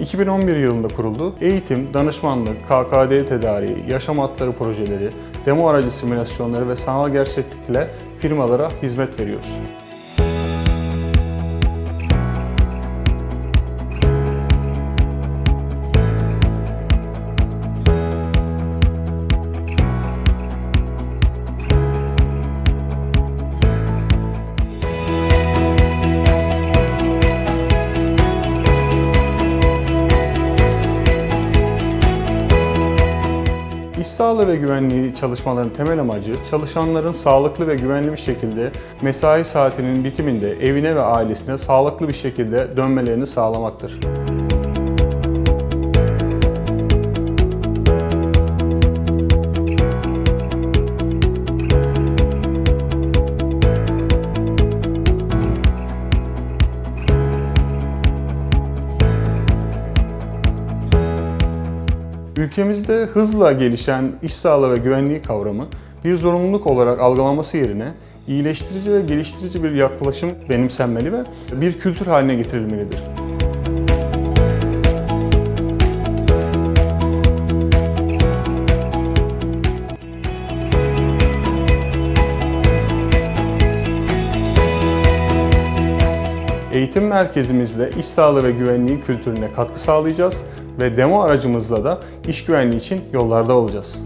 2011 yılında kuruldu. Eğitim, danışmanlık, KKD tedariği, yaşam hatları projeleri, demo aracı simülasyonları ve sanal gerçeklikle firmalara hizmet veriyoruz. İş sağlığı ve güvenliği çalışmaların temel amacı çalışanların sağlıklı ve güvenli bir şekilde mesai saatinin bitiminde evine ve ailesine sağlıklı bir şekilde dönmelerini sağlamaktır. Ülkemizde hızla gelişen iş sağlığı ve güvenliği kavramı bir zorunluluk olarak algılanması yerine iyileştirici ve geliştirici bir yaklaşım benimsenmeli ve bir kültür haline getirilmelidir. Eğitim merkezimizle iş sağlığı ve güvenliği kültürüne katkı sağlayacağız ve demo aracımızla da iş güvenliği için yollarda olacağız.